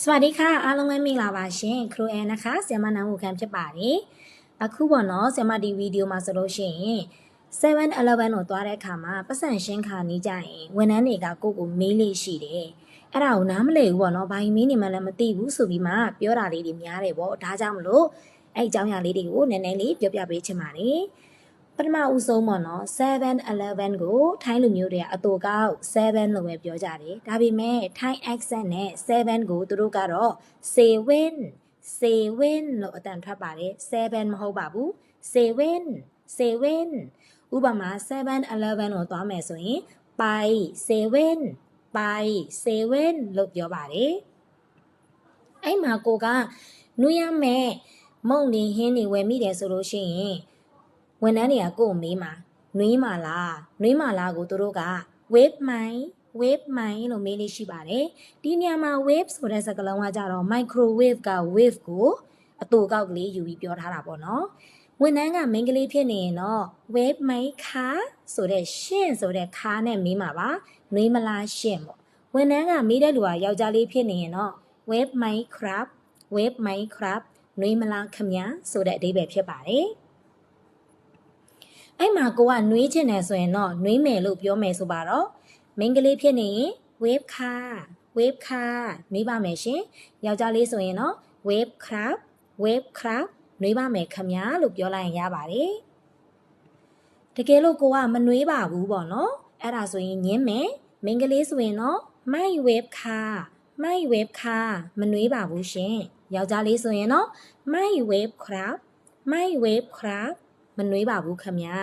စวัสดีค่ะအားလုံးပဲမင်္ဂလာပါရှင်ခရိုအဲนะคะဆီယမနာမှုခံဖြစ်ပါတယ်အခုပေါ့နော်ဆီယမဒီဗီဒီယိုမှာဆိုလို့ရှိရင်7-11ကိုသွားတဲ့အခါမှာပတ်စံရှင်းခါနေကြရင်ဝန်ထမ်းတွေကကိုယ့်ကိုမေးလေးရှိတယ်အဲ့ဒါကိုနားမလည်ဘူးပေါ့နော်ဘာကြီးမေးနေမှလည်းမသိဘူးဆိုပြီးမှပြောတာလေးတွေများတယ်ပေါ့ဒါကြောင့်မလို့အဲ့အကြောင်းအရာလေးတွေကိုနည်းနည်းလေးပြောပြပေးချင်ပါတယ် ပထမဦးဆုံးပေါ့နော်7-11ကိုထိုင်းလူမျိုးတွေကအတူကောက်7လို့ပဲပြောကြတယ်ဒါပေမဲ့ထိုင်း accent နဲ့7ကိုသူတို့ကတော့ seven seven လို့အတန်ထွက်ပါတယ်7မဟုတ်ပါဘူး7 seven ဥပမာ7-11ကိုသွားမယ်ဆိုရင်ပိုင်7ပိုင်7လို့ပြောပါတယ်အဲ့မှာကိုကနွေးရမယ်မုံလင်းဟင်းနေဝယ်မိတယ်ဆိုလို့ရှိရင် ဝန်ထမ်းတွေကကို့ကိုမေးမှာနွေးမာလားနွေးမာလားကိုသူတို့က wave မိုင်း wave မိုင်းလို့မေးလေးရှိပါတယ်ဒီနေရာမှာ wave ဆိုတဲ့စကားလုံးကကြတော့ microwave က wave ကိုအတူကောက်ကလေးယူပြီးပြောထားတာပေါ့နော်ဝန်ထမ်းကမိန်းကလေးဖြစ်နေရင်တော့ wave မိုင်းခါဆိုတဲ့ရှင့်ဆိုတဲ့ခါနဲ့မေးမှာပါနွေးမလားရှင့်ပေါ့ဝန်ထမ်းကမေးတဲ့လူကယောက်ျားလေးဖြစ်နေရင်တော့ wave မိုင်းခရပ် wave မိုင်းခရပ်နွေးမလားခမညာဆိုတဲ့အဓိပ္ပာယ်ဖြစ်ပါတယ် အဲ့မှာကိုကနွေးချင်တယ်ဆိုရင်တော့နွေးမယ်လို့ပြောမယ်ဆိုပါတော့မိန်းကလေးဖြစ်နေရင် wave ခါ wave ခါနွေးပါမယ်ရှင်ယောက်ျားလေးဆိုရင်တော့ wave crab wave crab နွေးပါမယ်ခမညာလို့ပြောလိုက်ရင်ရပါတယ်တကယ်လို့ကိုကမနွေးပါဘူးပေါ့နော်အဲ့ဒါဆိုရင်ညင်းမယ်မိန်းကလေးဆိုရင်တော့ my wave ခါ my wave ခါမနွေးပါဘူးရှင်ယောက်ျားလေးဆိုရင်တော့ my wave crab my wave crab မနှွေးပါဘူးခမညာ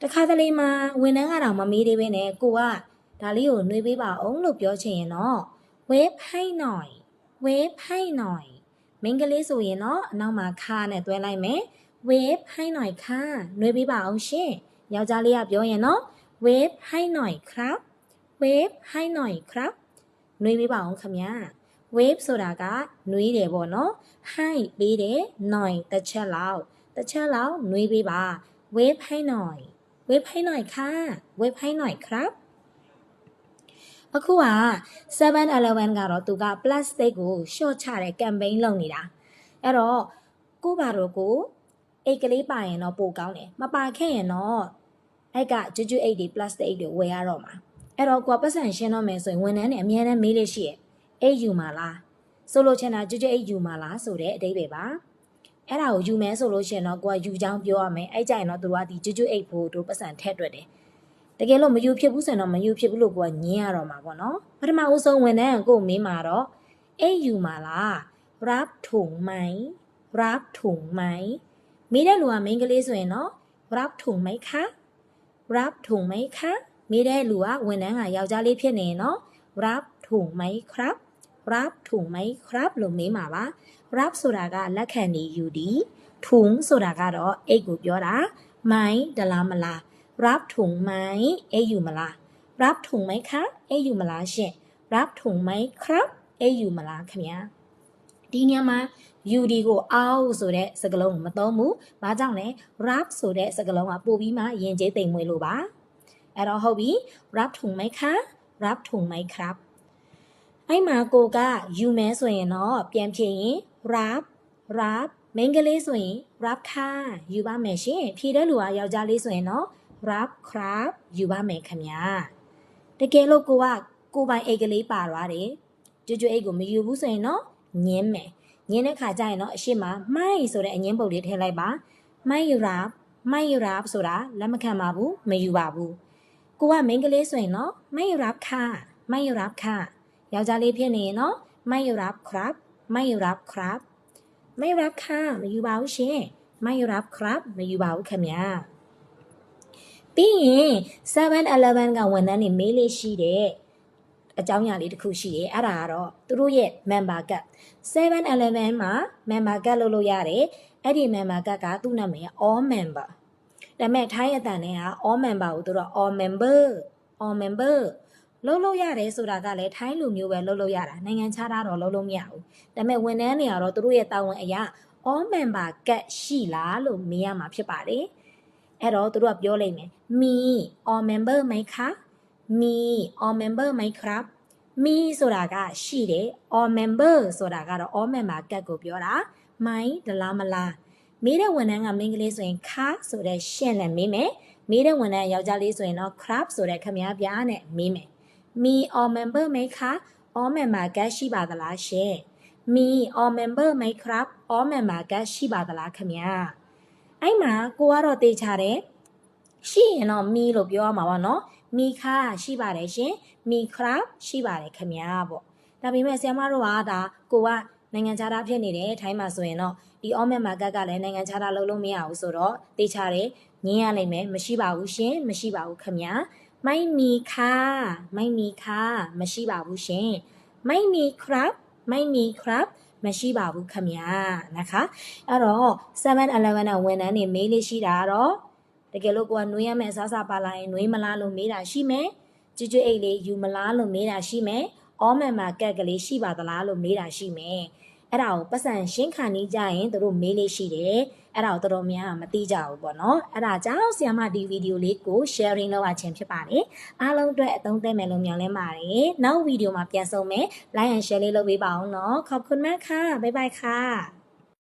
တခါတလေမှဝန်ထမ်းကတော့မမေးသေးပဲနဲ့ကိုကဒါလေးကိုနှွေးပေးပါအောင်လို့ပြောချင်ရင်တော့ဝဲဖိုင်နော်ဝဲဖိုင်နော်မင်းကလေးဆိုရင်တော့အနောက်မှာခါနဲ့တွဲလိုက်မယ်ဝဲဖိုင်နော်ခါနှွေးပေးပါအောင်ရှင်ယောက်ျားလေးကပြောရင်တော့ဝဲဖိုင်နော်ခါဝဲဖိုင်နော်ခါနှွေးပေးပါအောင်ခမညာ wave ဆိုတာကနှွေးတယ်ပေါ့နော် high ပေးတယ် noise တစ်ချက်လောက် တစ်ချက်လောက်နှွေးပေးပါ wave ให้หน่อย wave ให้หน่อยค่ะ wave ให้หน่อยครับအခုက7-11ကတော့သူက plastic ကို short ချတဲ့ campaign လုပ်နေတာအဲ့တော့ကိုပါတော့ကိုအိတ်ကလေးပါရင်တော့ပိုကောင်းတယ်မပါခဲ့ရင်တော့အဲ့ကကျွတ်ကျွတ်အိတ်တွေ plastic အိတ်တွေဝယ်ရတော့မှာအဲ့တော့ကိုကပတ်စံရှင်းတော့မယ်ဆိုရင်ဝန်ထမ်းတွေအများနဲ့မေးလို့ရှိရဲ့အိတ်ယူမှာလားဆိုလိုချင်တာကျွတ်ကျွတ်အိတ်ယူမှာလားဆိုတဲ့အတိတ်ပဲပါ အဲ့ဒါကိုယူမယ်ဆိုလို့ရှိရင်တော့ကိုကယူချောင်းပြောရမယ်အဲ့ကြရင်တော့သူတို့ကဒီကျွကျွအိတ်ဖို့တို့ပတ်စံထက်တွေ့တယ်တကယ်လို့မယူဖြစ်ဘူးဆိုရင်တော့မယူဖြစ်ဘူးလို့ကိုကညင်းရတော့မှာပေါ့နော်ပထမဦးဆုံးဝန်ထမ်းကိုမင်းမာတော့အဲ့ယူမှာလား rap ထုံမိုင်း rap ထုံမိုင်းမေးတဲ့လူကမိန်းကလေးဆိုရင်တော့ rap ထုံမိုင်းခါ rap ထုံမိုင်းခါမေးတဲ့လူကဝန်ထမ်းကယောက်ျားလေးဖြစ်နေရင်တော့ rap ထုံမိုင်း crap rap ထုံမိုင်း crap လို့မေးမှာပါ rap ဆိုတာကလက်ခံနေယူဒီထုံဆိုတာကတော့အိတ်ကိုပြောတာမိုင်းတလားမလား rap ထုံမိုင်းအိတ်ယူမလား rap ထုံမိုင်းခအိတ်ယူမလားရှင် rap ထုံမိုင်းခအိတ်ယူမလားခင်ဗျာဒီညမှာ UD ကိုအောက်ဆိုတဲ့စကားလုံးကိုမသုံးဘူး။ဘာကြောင့်လဲ rap ဆိုတဲ့စကားလုံးကပို့ပြီးမှယဉ်ကျေးသိမ်မွေ့လို့ပါ။အဲ့တော့ဟုတ်ပြီ rap ထုံမိုင်းခ rap ထုံမိုင်းခ rap အဲ့မှာကိုကယူမဲဆိုရင်တော့ပြန်ဖြစ်ရင် rap rap မိန်းကလေးဆိုရင် rap ခါယူပါမယ်ရှင်ဖြေတဲ့လူကယောက်ျားလေးဆိုရင်တော့ rap crab ယူပါမယ်ခင်ဗျာတကယ်လို့ကိုကကိုပိုင်အိတ်ကလေးပါသွားတယ်ကျွတ်ကျွတ်အိတ်ကိုမယူဘူးဆိုရင်တော့ညင်းမယ်ညင်းတဲ့ခါကျရင်တော့အရှိမမိုက်ဆိုတဲ့အငင်းပုတ်လေးထည့်လိုက်ပါမိုက်ယူရာမိုက်ယူရာဆိုတာလက်မခံပါဘူးမယူပါဘူးကိုကမိန်းကလေးဆိုရင်တော့မိုက်ယူရာခါမိုက်ယူရာခါယောက်ျားလေးဖြစ်နေရင်တော့မိုက်ယူရာခ ရပ်မိုက်ယူရာခရပ်မိုက်ယူရာခါမယူပါဘူးရှင်မိုက်ယူရာခရပ်မယူပါဘူးခင်ဗျာပြီးရင်7-11ကဝန်ထမ်းတွေမေးလေးရှိတယ်အကြောင်းအရာလေးတစ်ခုရှိတယ်အဲ့ဒါကတော့သူတို့ရဲ့ member card 7-11မှာ member card လုပ်လို့ရတယ်အဲ့ဒီ member card ကသူ့နာမည် all member ဒါပေမဲ့ထိုင်းအတန်နဲ့က all member ကိုသူတို့ all member all member လုံးလုံးရတယ်ဆိုတာကလည်းထိုင်းလူမျိုးပဲလုံးလုံးရတာနိုင်ငံခြားသားတော့လုံးလုံးမရဘူးဒါပေမဲ့ဝန်ထမ်းတွေကတော့သူတို့ရဲ့တာဝန်အရာ all member ကတ်ရှိလားလို့မေးရမှာဖြစ်ပါတယ်အဲ့တော့သူတို့ကပြောလိုက်မယ် me all member မိုက်ခါ me all member မိုက်ခရပ် me ဆိုတာကရှိတယ် all member ဆိုတာကတော့ all member ကတ်ကိုပြောတာ my ဒလားမလားမေးတဲ့ဝန်ထမ်းကမင်းကလေးဆိုရင်ခါဆိုတဲ့ရှင့်နဲ့မေးမယ်မေးတဲ့ဝန်ထမ်းယောက်ျားလေးဆိုရင်တော့ crab ဆိုတဲ့ခမည်းပြားနဲ့မေးမယ် me all member မိခါ all member ကတ်ရှိပါသလားရှင့် me all member မိခါ all member ကတ်ရှိပါသလားခမည်းအဲ့မှာကိုကတော့တေချာတယ်ရှိရင်တော့ me လို့ပြောရမှာပါနော် me ခါရှိပါတယ်ရှင် me crab ရှိပါတယ်ခမည်းပေါ့ဒါပေမဲ့ဆရာမတို့ကဒါကိုကနိုင်ငံခြားသားဖြစ်နေတယ်ထိုင်းမှာဆိုရင်တော့ဒီ all member ကတ်ကလည်းနိုင်ငံခြားသားလုံးလုံးမရဘူးဆိုတော့တေချာတယ်ငင်းရနိုင်မယ်မရှိပါဘူးရှင်မရှိပါဘူးခမည်း ไม่มีค่ะไม่มีค่ะမရှိပါဘူးရှင်ไม่มีครับไม่มีครับမရှိပါဘူးခမညာนะคะအဲ့တော့7-11နဲ့ဝန်ထမ်းနေမေးလေးရှိတာကတော့တကယ်လို့ကိုကနွေးရမယ့်အစားအစာပါလာရင်နွေးမလားလို့မေးတာရှိမယ်ကျွတ်ကျွတ်အိတ်လေးယူမလားလို့မေးတာရှိမယ်အောမန်မှာကက်ကလေးရှိပါသလားလို့မေးတာရှိမယ် အဲ့ဒါကိုပတ်စံရှင်းခံနေကြရင်တို့မေးလေးရှိတယ်အဲ့ဒါကိုတော်တော်များများမသိကြဘူးပေါ့နော်အဲ့ဒါကြောင့်ဆီယမဒီဗီဒီယိုလေးကို sharing လုပ်ရခြင်းဖြစ်ပါတယ်အားလုံးအတွက်အသုံးသက်မယ်လို့မျှော်လင့်ပါတယ်နောက်ဗီဒီယိုမှာပြန်ဆုံမယ် like and share လေးလုပ်ပေးပါအောင်နော်ခอบคุณมากค่ะบ๊ายบายค่ะ